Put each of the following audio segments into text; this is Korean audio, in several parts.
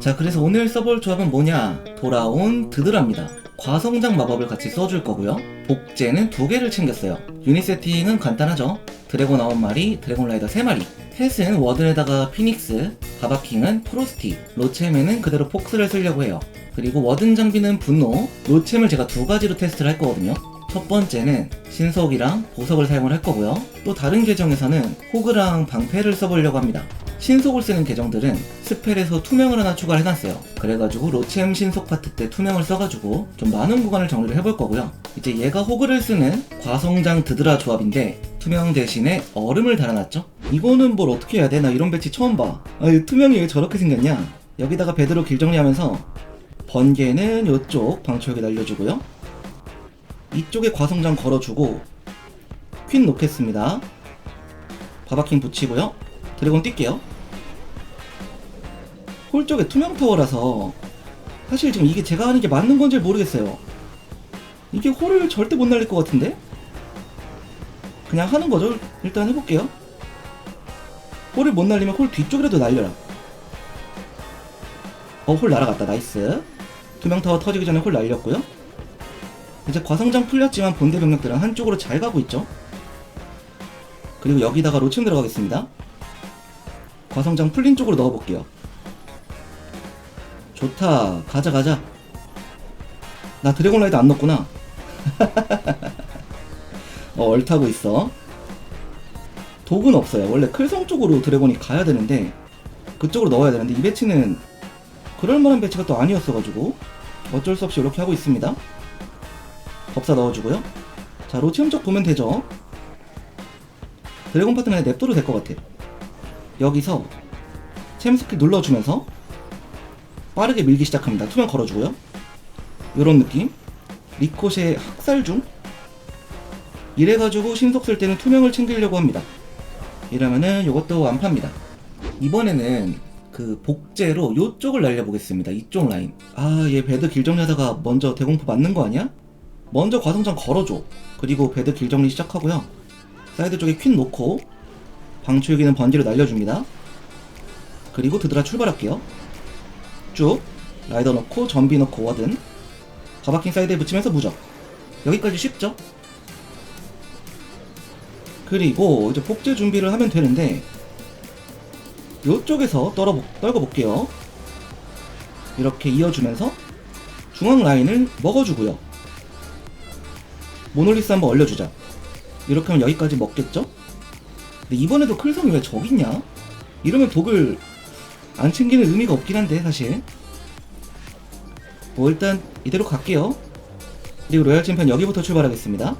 자 그래서 오늘 써볼 조합은 뭐냐? 돌아온 드드라입니다. 과성장 마법을 같이 써줄 거고요. 복제는 두 개를 챙겼어요. 유닛 세팅은 간단하죠? 드래곤 9마리 드래곤 라이더 3마리. 펫은 워든에다가 피닉스 바바킹은 프로스티. 로체맨은 그대로 폭스를 쓰려고 해요. 그리고 워든 장비는 분노. 로체을 제가 두 가지로 테스트를 할 거거든요. 첫 번째는 신속이랑 보석을 사용을 할 거고요. 또 다른 계정에서는 호그랑 방패를 써보려고 합니다 신속을 쓰는 계정들은 스펠에서 투명을 하나 추가를 해놨어요. 그래가지고 로체엠 신속 파트 때 투명을 써가지고 좀 많은 구간을 정리를 해볼 거고요. 이제 얘가 호그를 쓰는 과성장 드드라 조합인데 투명 대신에 얼음을 달아놨죠? 이거는 뭘 어떻게 해야 돼? 나 이런 배치 처음 봐. 아이 투명이 왜 저렇게 생겼냐? 여기다가 베드로 길 정리하면서 번개는 이쪽 방초역에 날려주고요. 이쪽에 과성장 걸어주고 퀸 놓겠습니다. 바바킹 붙이고요. 드래곤 뛸게요. 홀 쪽에 투명 타워라서 사실 지금 이게 제가 하는 게 맞는 건지 모르겠어요. 이게 홀을 절대 못 날릴 것 같은데? 그냥 하는 거죠. 일단 해볼게요. 홀을 못 날리면 홀 뒤쪽이라도 날려라. 어, 홀 날아갔다. 나이스. 투명 타워 터지기 전에 홀 날렸고요. 이제 과성장 풀렸지만 본대 병력들은 한쪽으로 잘 가고 있죠. 그리고 여기다가 로칭 들어가겠습니다. 과성장 풀린 쪽으로 넣어볼게요. 좋다. 가자, 가자. 나 드래곤 라이드 안 넣었구나. 어, 얼타고 있어. 독은 없어요. 원래 클성 쪽으로 드래곤이 가야 되는데, 그쪽으로 넣어야 되는데, 이 배치는 그럴만한 배치가 또 아니었어가지고, 어쩔 수 없이 이렇게 하고 있습니다. 법사 넣어주고요. 자, 로치엄 쪽 보면 되죠. 드래곤 파트는 냅둬도 될 것 같아. 여기서 챔 스킬 눌러주면서 빠르게 밀기 시작합니다. 투명 걸어주고요. 요런 느낌. 리코시의 학살 중. 이래가지고 신속 쓸 때는 투명을 챙기려고 합니다. 이러면은 요것도 안 팝니다. 이번에는 그 복제로 요쪽을 날려보겠습니다. 이쪽 라인. 아, 얘 배드 길 정리하다가 먼저 대공포 맞는 거 아니야? 먼저 과성장 걸어줘. 그리고 배드 길 정리 시작하고요. 사이드 쪽에 퀸 놓고 방출기는 번지로 날려줍니다. 그리고 드드라 출발할게요. 쭉 라이더 넣고 전비 넣고 워든 바바킹 사이드에 붙이면서 무적 여기까지 쉽죠? 그리고 이제 복제 준비를 하면 되는데 이쪽에서 떨어 떨궈 볼게요. 이렇게 이어주면서 중앙 라인을 먹어주고요. 모놀리스 한번 얼려주자. 이렇게 하면 여기까지 먹겠죠? 근데 이번에도 클성이 왜 저기 있냐? 이러면 독을 안 챙기는 의미가 없긴 한데 사실. 뭐 일단 이대로 갈게요. 그리고 로얄 챔피언 여기부터 출발하겠습니다.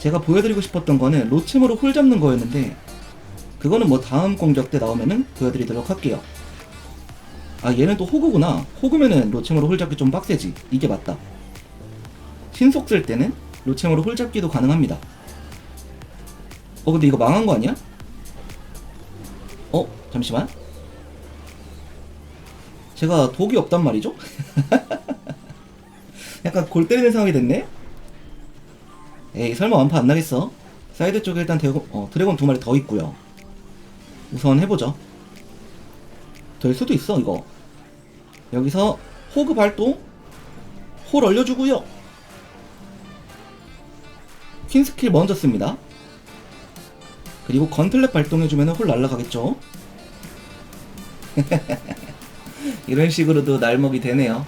제가 보여드리고 싶었던 거는 로챔으로 홀 잡는 거였는데 그거는 뭐 다음 공격 때 나오면은 보여드리도록 할게요. 아 얘는 또 호구구나. 호구면은 로챔으로 홀 잡기 좀 빡세지. 이게 맞다. 신속 쓸 때는 로챔으로 홀 잡기도 가능합니다 어 근데 이거 망한 거 아니야? 어 잠시만 제가 독이 없단 말이죠? 약간 골 때리는 상황이 됐네? 에이 설마 완파 안 나겠어? 사이드 쪽에 일단 드래곤, 어, 드래곤 두 마리 더 있고요 우선 해보죠 될 수도 있어 이거 여기서 호그 발동 홀 얼려주고요 퀸 스킬 먼저 씁니다 그리고 건틀렛 발동해주면 홀 날라가겠죠? 이런 식으로도 날먹이 되네요.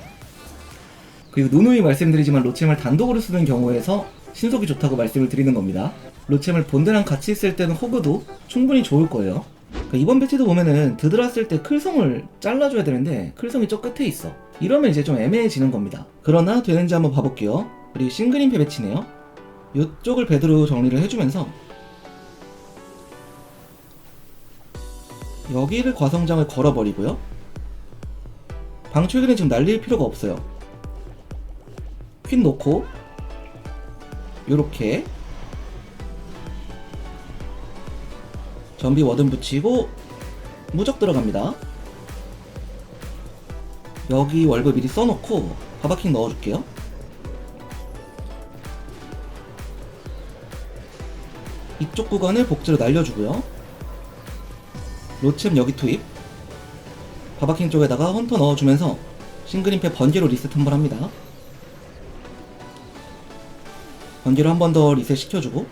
그리고 누누이 말씀드리지만 로챔을 단독으로 쓰는 경우에서 신속이 좋다고 말씀을 드리는 겁니다. 로챔을 본드랑 같이 쓸 때는 호그도 충분히 좋을 거예요. 그러니까 이번 배치도 보면은 드드라 쓸 때 클성을 잘라줘야 되는데 클성이 저 끝에 있어. 이러면 이제 좀 애매해지는 겁니다. 그러나 되는지 한번 봐볼게요. 그리고 싱글임패 배치네요. 이쪽을 베드로 정리를 해주면서 여기를 과성장을 걸어버리고요. 방출기는 지금 날릴 필요가 없어요. 퀸 놓고 요렇게 전비 워든 붙이고 무적 들어갑니다. 여기 월급 미리 써놓고 바바킹 넣어줄게요. 이쪽 구간을 복제로 날려주고요. 로챔 여기 투입 바바킹 쪽에다가 헌터 넣어주면서 싱글임페 번개로 리셋 한 번 합니다. 번개로 한 번 더 리셋 시켜주고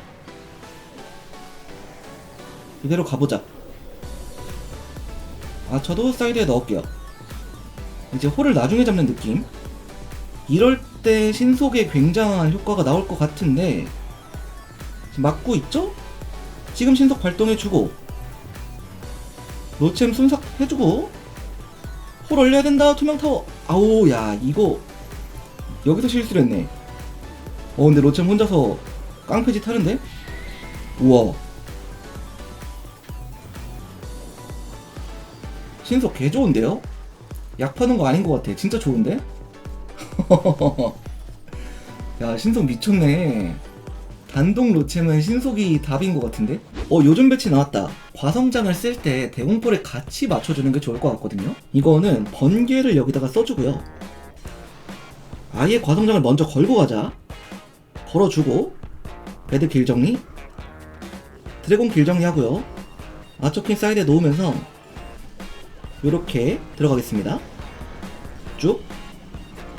이대로 가보자. 아, 저도 사이드에 넣을게요. 이제 홀을 나중에 잡는 느낌. 이럴 때 신속에 굉장한 효과가 나올 것 같은데 지금 막고 있죠? 지금 신속 발동해주고 노챔 순삭 해주고 홀 올려야 된다 투명 타워 아우 야 이거 여기서 실수를 했네 어 근데 노챔 혼자서 깡패짓 하는데 우와 신속 개 좋은데요? 약 파는 거 아닌 것 같아 진짜 좋은데? 야 신속 미쳤네 단독 로챔은 신속이 답인 것 같은데? 어 요즘 배치 나왔다. 과성장을 쓸 때 대공포를 같이 맞춰주는 게 좋을 것 같거든요. 이거는 번개를 여기다가 써주고요. 아예 과성장을 먼저 걸고 가자. 걸어주고 배드 길 정리. 드래곤 길 정리하고요. 아처킨 사이드에 놓으면서 이렇게 들어가겠습니다. 쭉.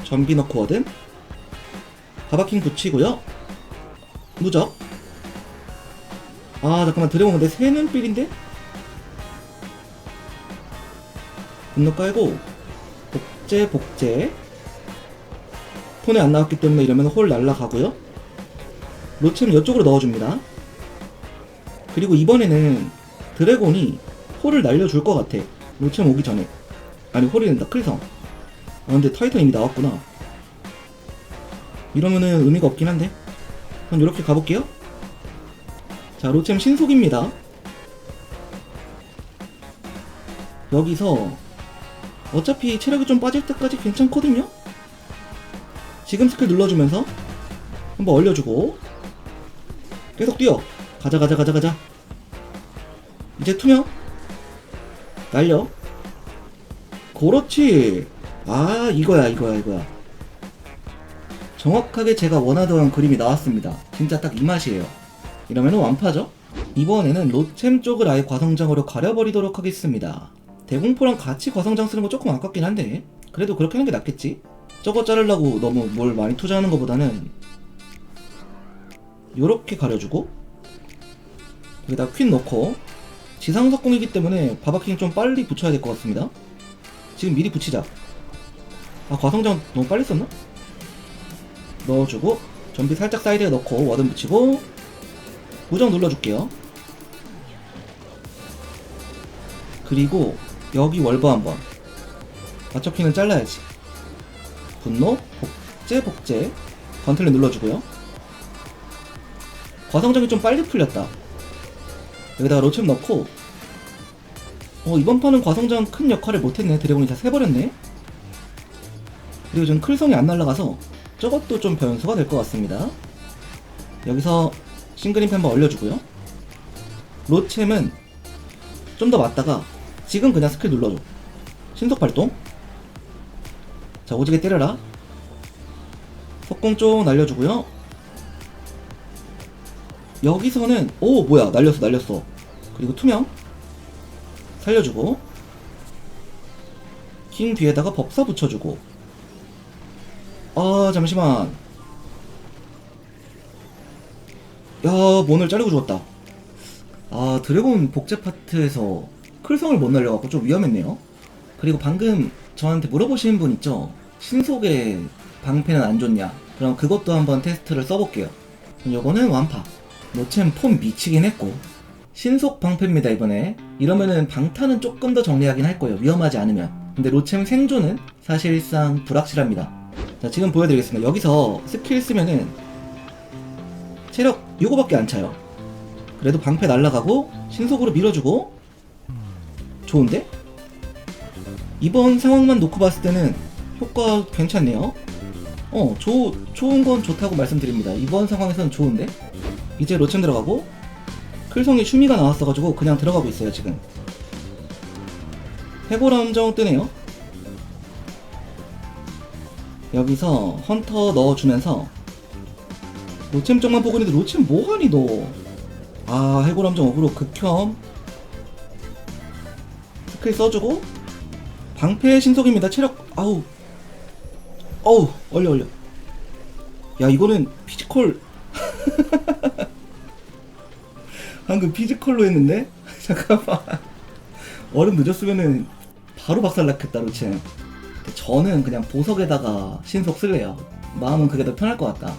전비 넣고 얻은 바바킹 붙이고요. 무적 아 잠깐만 드래곤 근데 새는 필인데? 분노 깔고 복제 복제. 폰에 안 나왔기 때문에 이러면 홀 날라가고요. 로챔 이쪽으로 넣어줍니다. 그리고 이번에는 드래곤이 홀을 날려줄 것 같아. 로챔 오기 전에. 아니 홀이 된다. 클성. 아 근데 타이탄 이미 나왔구나. 이러면은 의미가 없긴 한데. 그럼 이렇게 가볼게요 자 로챔 신속입니다. 여기서 어차피 체력이 좀 빠질 때까지 괜찮거든요? 지금 스킬 눌러주면서 한번 얼려주고 계속 뛰어. 가자 가자 가자 가자. 이제 투명. 날려. 그렇지. 아 이거야 이거야 이거야. 정확하게 제가 원하던 그림이 나왔습니다. 진짜 딱 이 맛이에요 이러면 완파죠? 이번에는 로챔 쪽을 아예 과성장으로 가려버리도록 하겠습니다. 대공포랑 같이 과성장 쓰는 거 조금 아깝긴 한데 그래도 그렇게 하는 게 낫겠지? 저거 자르려고 너무 뭘 많이 투자하는 것보다는 요렇게 가려주고 여기다 퀸 넣고 지상석공이기 때문에 바바킹 좀 빨리 붙여야 될 것 같습니다. 지금 미리 붙이자. 아 과성장 너무 빨리 썼나? 넣어주고 전비 살짝 사이드에 넣고 워든 붙이고 무정 눌러줄게요. 그리고 여기 월버 한번. 맞춰키는 잘라야지. 분노 복제 복제. 건틀렛 눌러주고요. 과성장이 좀 빨리 풀렸다. 여기다가 로챔 넣고. 어 이번 판은 과성장 큰 역할을 못했네. 드래곤이 다 세버렸네. 그리고 지금 클성이 안 날라가서 저것도 좀 변수가 될 것 같습니다. 여기서 싱글임프 한번 올려주고요. 로챔은 좀 더 맞다가 지금 그냥 스킬 눌러줘. 신속 발동. 자 오지게 때려라. 속공 쪽 날려주고요. 여기서는 오 뭐야. 날렸어 날렸어. 그리고 투명. 살려주고. 킹 뒤에다가 법사 붙여주고. 아 잠시만 야 몬을 자르고 죽었다. 아 드래곤 복제 파트에서 클성을 못 날려갖고 좀 위험했네요. 그리고 방금 저한테 물어보시는 분 있죠? 신속의 방패는 안 좋냐? 그럼 그것도 한번 테스트를 써볼게요. 요거는 완파. 노챔 폼 미치긴 했고. 신속 방패입니다 이번에. 이러면은 방탄은 조금 더 정리하긴 할 거예요. 위험하지 않으면. 근데 로챔 생존은 사실상 불확실합니다. 자 지금 보여드리겠습니다. 여기서 스킬 쓰면은 체력 요거밖에 안 차요. 그래도 방패 날라가고 신속으로 밀어주고. 좋은데? 이번 상황만 놓고 봤을 때는 효과 괜찮네요. 어 조, 좋은 건 좋다고 말씀드립니다. 이번 상황에서는 좋은데? 이제 로챔 들어가고 클성이 슈미가 나왔어가지고 그냥 들어가고 있어요 지금. 해보라 함정 뜨네요. 여기서 헌터 넣어주면서 로챔 쪽만 보고 있는데 로챔 뭐하니 너? 아 해골 함정 어그로 극혐 스킬 써주고 방패 신속입니다. 체력 아우 어우 얼려 얼려. 야 이거는 피지컬 방금 피지컬로 했는데 잠깐만 얼음 늦었으면은 바로 박살났겠다 루첸. 저는 그냥 보석에다가 신속 쓸래요. 마음은 그게 더 편할 것 같다.